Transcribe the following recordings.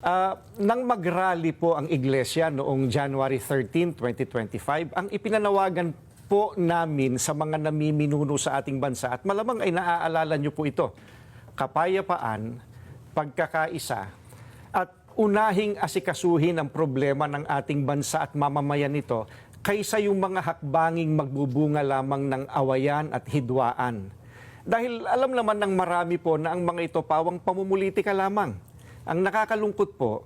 Ah, nang mag-rally po ang iglesia noong January 13, 2025, ang ipinanawagan po namin sa mga namiminuno sa ating bansa at malamang ay naaalala niyo po ito, kapayapaan, pagkakaisa, at unahing asikasuhin ang problema ng ating bansa at mamamayan nito kaysa yung mga hakbanging magbubunga lamang ng awayan at hidwaan. Dahil alam naman ng marami po na ang mga ito pawang pamumulitika lamang. Ang nakakalungkot po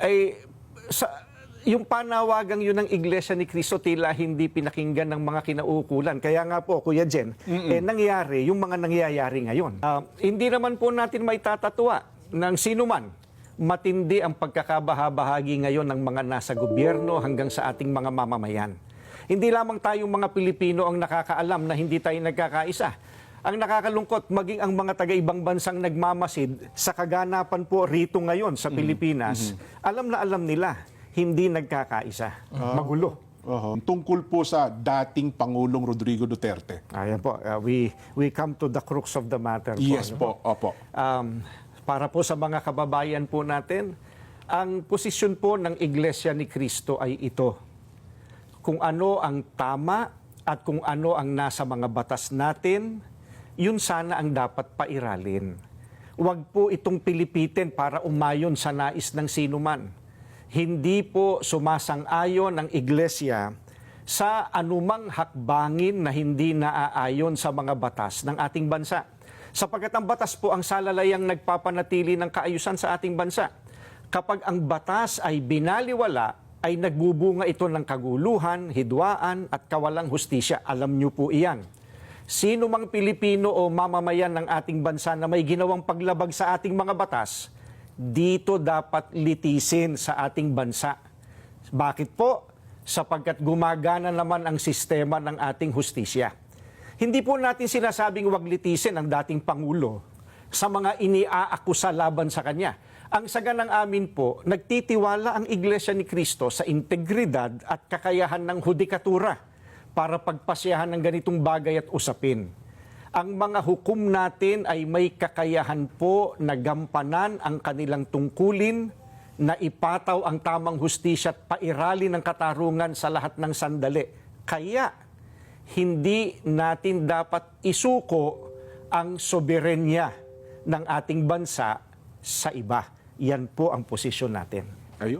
ay sa yung panawagang yun ng Iglesia ni Cristo tila hindi pinakinggan ng mga kinaukulan. Kaya nga po, Kuya Jen, eh, nangyari yung mga nangyayari ngayon. Ah, hindi naman po natin may tatatwa ng sino man matindi ang pagkakabahabahagi ngayon ng mga nasa gobyerno hanggang sa ating mga mamamayan. Hindi lamang tayong mga Pilipino ang nakakaalam na hindi tayo nagkakaisa. Ang nakakalungkot, maging ang mga taga-ibang bansang nagmamasid sa kaganapan po rito ngayon sa Pilipinas, alam na alam nila, hindi nagkakaisa. Magulo. Oho. Tungkol po sa dating Pangulong Rodrigo Duterte. Ayan po, uh, we, we come to the crux of the matter. Yes ano po, opo. Um, para po sa mga kababayan po natin, ang posisyon po ng Iglesia ni Cristo ay ito. Kung ano ang tama at kung ano ang nasa mga batas natin, yun sana ang dapat pairalin. Huwag po itong pilipitin para umayon sa nais ng sinuman. Hindi po sumasang-ayon ang Iglesia sa anumang hakbangin na hindi naaayon sa mga batas ng ating bansa. Sapagkat ang batas po ang salalayang nagpapanatili ng kaayusan sa ating bansa. Kapag ang batas ay binaliwala, ay nagbubunga ito ng kaguluhan, hidwaan at kawalang hustisya. Alam niyo po iyan. Sino mang Pilipino o mamamayan ng ating bansa na may ginawang paglabag sa ating mga batas, dito dapat litisin sa ating bansa. Bakit po? Sapagkat gumagana naman ang sistema ng ating hustisya. Hindi po natin sinasabing wag litisin ang dating Pangulo sa mga iniaakusa laban sa kanya. Ang saga ng amin po, nagtitiwala ang Iglesia ni Cristo sa integridad at kakayahan ng hudikatura para pagpasyahan ng ganitong bagay at usapin. Ang mga hukom natin ay may kakayahan po na gampanan ang kanilang tungkulin na ipataw ang tamang hustisya at pairali ng katarungan sa lahat ng sandali. Kaya, hindi natin dapat isuko ang soberenya ng ating bansa sa iba. Yan po ang posisyon natin. Ayun.